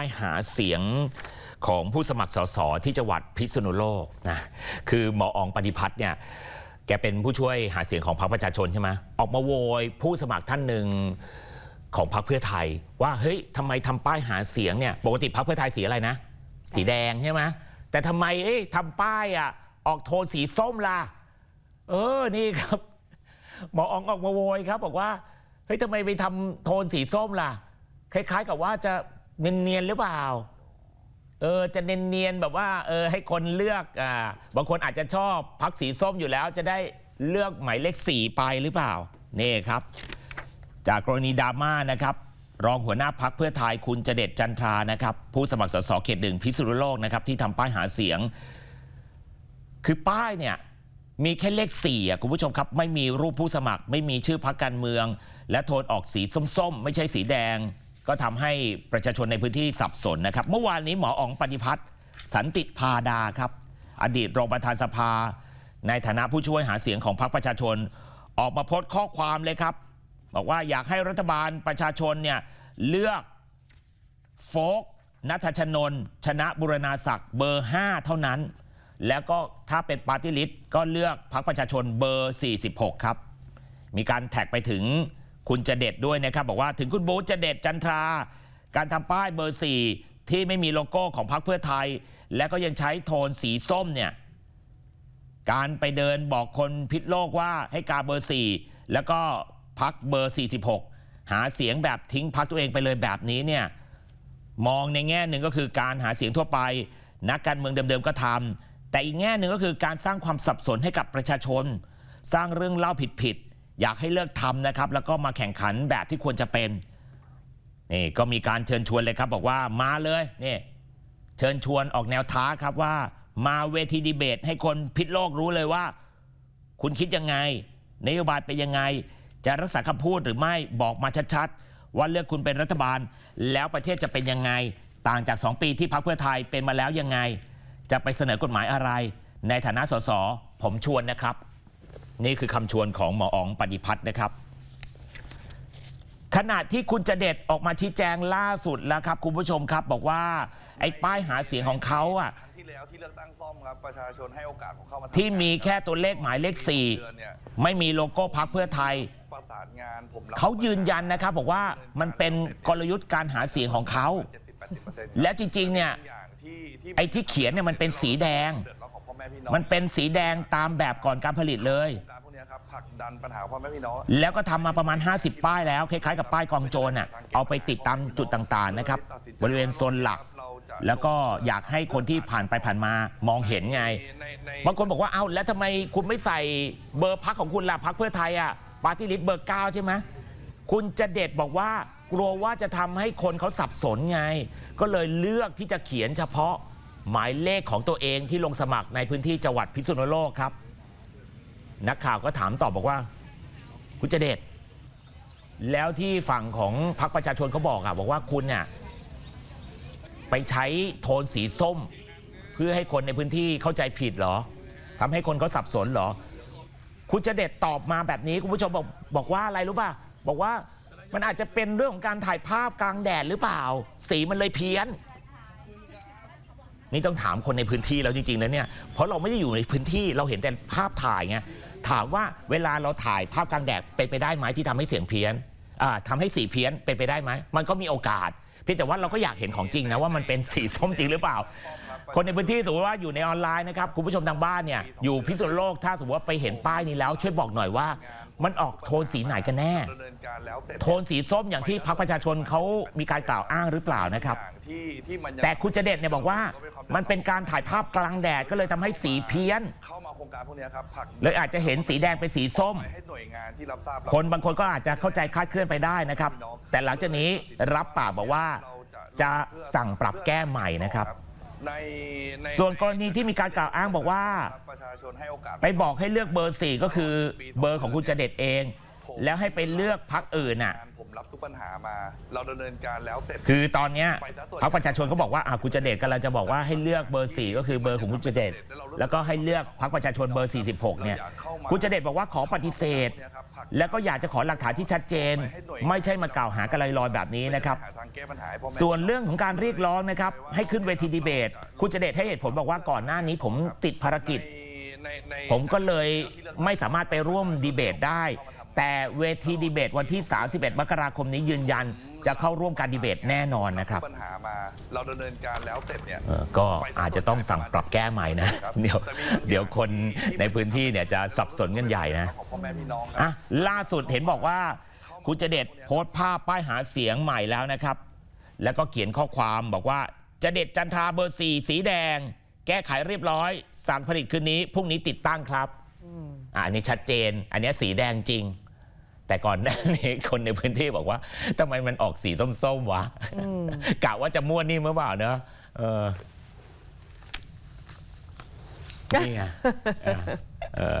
ายหาเสียงของผู้สมัครสสที่จังหวัดพิษณุโลกนะคือหมออองปฏิพัฒน์เนี่ยแกเป็นผู้ช่วยหาเสียงของพรรคประชาชนใช่ไหมออกมาโวย ผู้สมัครท่านหนึ่งของพรรคเพื่อไทย ว่าเฮ้ยทำไมทำป้ายหาเสียงเนี่ยปกติพรรคเพื่อไทยสีอะไรนะ สีแดงใช่ไหมแต่ทำไมเอ๊ะทำป้ายอะออกโทนสีส้มล่ะเออนี่ครับหมออองออกมาโวยครับ บอกว่าเฮ้ยทำไมไปทำโทนสีส้มล่ะ คล้าย ๆ กับว่าจะ เนียนๆหรือเปล่า เออจะเนียนๆแบบว่าเออให้คนเลือกอ่าบางคนอาจจะชอบพักสีส้มอยู่แล้ว จะได้เลือกหมายเลขสี่ไปหรือเปล่านี่ครับ จากกรณีดราม่านะครับ รองหัวหน้าพักเพื่อไทยคุณจเด็ดจันทรานะครับ ผู้สมัครสสเขตหนึ่งพิษณุโลกนะครับที่ทำป้ายหาเสียง คือป้ายเนี่ย มีแค่เลข4อะคุณผู้ชมครับ ไม่มีรูปผู้สมัคร ไม่มีชื่อพักการเมือง และโทนออกสีส้ม ๆ ไม่ใช่สีแดง ก็ทำให้ประชาชนในพื้นที่สับสนนะครับ เมื่อวานนี้หมออ๋องปฏิพัฒน์สันติพาดาครับ อดีตรองประธานสภา ในฐานะผู้ช่วยหาเสียงของพรรคประชาชน ออกมาโพสต์ข้อความเลยครับ บอกว่าอยากให้รัฐบาลประชาชนเนี่ยเลือกโฟกนัทชนน์ชนะบุรณาศักดิ์เบอร์ 5 เท่านั้น แล้วก็ถ้าเป็นปาร์ตี้ลิสต์ก็เลือกพรรคประชาชนเบอร์ 46 ครับ มีการแท็กไปถึง คุณจะเด็ดด้วยนะครับ บอกว่าถึงคุณบูจะเด็ดจันทรา การทำป้ายเบอร์ 4 ที่ไม่มีโลโก้ของพรรคเพื่อไทย และก็ยังใช้โทนสีส้มเนี่ยการไปเดินบอกคนพิษโลกว่าให้กาเบอร์ 4 แล้วก็พักเบอร์ 46 หาเสียงแบบทิ้งพักตัวเองไปเลยแบบนี้เนี่ยมองในแง่หนึ่งก็คือการหาเสียงทั่วไป นักการเมืองเดิมๆก็ทำแต่อีกแง่หนึ่งก็คือการสร้างความสับสนให้กับประชาชน สร้างเรื่องเล่าผิดๆ อยากให้เลิกทำนะครับ แล้วก็มาแข่งขันแบบที่ควรจะเป็นนี่ก็มีการเชิญชวนเลยครับ บอกว่ามาเลยนี่เชิญชวนออกแนวท้าครับว่า มาเวทีดีเบต ให้คนพิษโลกรู้เลยว่า คุณคิดยังไงนโยบายเป็นยังไง จะรักษาคำพูดหรือไม่บอกมาชัดๆ ว่าเลือกคุณเป็นรัฐบาล แล้วประเทศจะเป็นยังไง ต่างจาก 2 ปีที่พรรคเพื่อไทยเป็นมาแล้วยังไง จะไปเสนอกฎหมายอะไร ในฐานะสสผมชวนนะครับ นี่คือคำชวนของหมออ๋องปฏิพัฒน์นะครับ ขณะที่คุณจะเด็ดออกมาชี้แจงล่าสุดแล้วครับ คุณผู้ชมครับบอกว่า ไอ้ป้ายหาเสียงของเขาอะครั้งที่แล้วที่เลือกตั้งซ่อมครับประชาชนให้โอกาสผมเข้ามาทำที่มีงานแค่ตัวเลขหมายเลขเดือนเนี่ย4ไม่มีโลโก้พักเพื่อไทยประสานงานผมรับเขายืนยันนะครับบอกว่ามันเป็นกลยุทธ์การหาเสียงของเขา70-80%และจริงๆเนี่ยอย่างที่ที่ไอ้ที่เขียนเนี่ยมันเป็นสีแดง เดือดร้อนของพ่อแม่พี่น้องมันเป็นสีแดงตามแบบก่อนการผลิตเลย การพวกเนี้ยครับผลักดันปัญหาพ่อแม่พี่น้อง แล้วก็ทำมาประมาณ 50 ป้ายแล้ว คล้ายๆกับป้ายกองโจรอะเอาไปติดตามจุดต่างๆนะครับ บริเวณโซนหลัก แล้วก็อยากให้คนที่ผ่านไปผ่านมามองเห็นไง ในในบางคนบอกว่าเอ้าแล้วทำไมคุณไม่ใส่เบอร์พักของคุณล่ะพักเพื่อไทยอะปาร์ตี้ลิสต์เบอร์เก้าใช่ไหมคุณจะเด็ดบอกว่ากลัวว่าจะทำให้คนเขาสับสนไง ก็เลยเลือกที่จะเขียนเฉพาะ หมายเลขของตัวเองที่ลงสมัครในพื้นที่จังหวัดพิษณุโลกครับ นักข่าวก็ถามตอบบอกว่า คุณจะเด็ดแล้วที่ฝั่งของพรรคประชาชนเขาบอกอะบอกว่าคุณเนี่ยไปใช้โทนสีส้ม เพื่อให้คนในพื้นที่เข้าใจผิดเหรอทำให้คนเขาสับสนเหรอ คุณจะเด็ดตอบมาแบบนี้คุณผู้ชมบอกบอกว่าอะไรรู้ป่ะบอกว่ามันอาจจะเป็นเรื่องของการถ่ายภาพกลางแดดหรือเปล่า สีมันเลยเพี้ยน นี่ต้องถามคนในพื้นที่แล้วจริงๆแล้วเนี่ยเพราะเราไม่ได้อยู่ในพื้นที่เราเห็นแต่ภาพถ่ายไงถามว่าเวลาเราถ่ายภาพกลางแดดเป็นไปได้ไหมที่ทำให้เสียงเพี้ยนทำทำให้สีเพี้ยนเป็นไปได้ไหมมันก็มีโอกาสเพียงแต่ว่าเราก็อยากเห็นของจริงนะว่ามันเป็นสีส้มจริงหรือเปล่า คนในพื้นที่สมมติว่าอยู่ในออนไลน์นะครับคุณผู้ชมทางบ้านเนี่ยอยู่พิษณุโลกถ้าสมมติว่าไปเห็นป้ายนี้แล้ว ช่วยบอกหน่อยว่า มันออกโทนสีไหนกันแน่ดำเนินการแล้วเสร็จโทนสีส้มอย่างที่พรรคประชาชนเขามีการกล่าวอ้างหรือเปล่านะครับอย่างที่ที่มันยังแต่คุณจะเด็ดเนี่ยบอกว่า มันเป็นการถ่ายภาพกลางแดดก็เลยทำให้สีเพี้ยนเข้ามาโครงการพวกเนี้ยครับผลักดันเลยอาจจะเห็นสีแดงเป็นสีส้มให้หน่วยงานที่รับทราบคนบางคนก็อาจจะเข้าใจคลาดเคลื่อนไปได้นะครับ แต่หลังจากนี้รับปากบอกว่าจะสั่งปรับแก้ใหม่นะครับ ในในส่วนกรณีที่มีการกล่าวอ้างบอกว่า ประชาชนให้โอกาสไปบอกให้เลือกเบอร์4ก็คือเบอร์ของคุณจะเด็ดเองผม แล้วให้ไปเลือกพักอื่นน่ะ ผมรับทุกปัญหามา เราดำเนินการแล้วเสร็จ คือตอนเนี้ยไปซะส่วนพรรคประชาชนก็บอกว่าอะคุณเจเดชกำลังจะบอกว่าให้เลือกเบอร์สี่ก็คือเบอร์ของคุณเจเดชแล้วก็ให้เลือกพรรคประชาชนเบอร์ 46 เนี่ย คุณเจเดชบอกว่าขอปฏิเสธ แล้วก็อยากจะขอหลักฐานที่ชัดเจน ไม่ใช่มากล่าวหากันลอยๆแบบนี้นะครับหาทางแก้ปัญหาให้พ่อแม่ส่วนเรื่องของการเรียกร้องนะครับ ให้ขึ้นเวทีดีเบต คุณเจเดชให้เหตุผลบอกว่าก่อนหน้านี้ผมติดภารกิจในในผมก็เลยไม่สามารถไปร่วมดีเบตได้ แต่เวทีดีเบตวันที่ 31 มกราคมนี้ยืนยัน จะเข้าร่วมการดีเบตแน่นอนนะครับปัญหามาเราดำเนินการแล้วเสร็จเนี่ยเออก็อาจจะต้องสั่งปรับแก้ใหม่นะ เดี๋ยวเดี๋ยวคนในพื้นที่เนี่ยจะสับสนกันใหญ่นะของพ่อแม่พี่น้องคอะรับล่าสุดเห็นบอกว่า คุณเจเด็ดโพสต์ภาพป้ายหาเสียงใหม่แล้วนะครับ แล้วก็เขียนข้อความบอกว่าเจเด็ดจันทราเบอร์สี่สีแดง แก้ไขเรียบร้อย สั่งผลิตคืนนี้พรุ่งนี้ติดตั้งครับ อะอันนี้ชัดเจน อันนี้สีแดงจริง แต่ก่อนหน้านี้คนในพื้นที่บอกว่าทำไมมันออกสีส้มๆวะกะว่าจะมั่วนิ่มหรือเปล่าเนอะเออนี่ไงเออเออ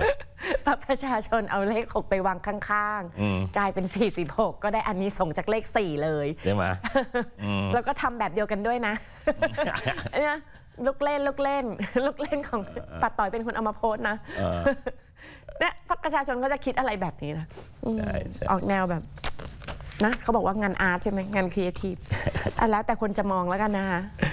พรรคประชาชนเอาเลข 6 ไปวางข้างอืมๆกลายเป็น 46 ก็ได้อันนี้ส่งส์จากเลข 4 เลย ใช่ไหมแล้วก็ทำแบบเดียวกันด้วยนะเนี่ย ลูกเล่นลูกเล่น ลูกเล่นของปัดต่อยเป็นคนเอามาโพสต์นะเออ เนี่ยพรรคประชาชนก็จะคิดอะไรแบบนี้นะอืมใช่ใช่ ออกแนวแบบนะเขาบอกว่างานอาร์ตใช่ไหมงานครีเอทีฟ อะแล้วแต่คนจะมองแล้วกันนะคะ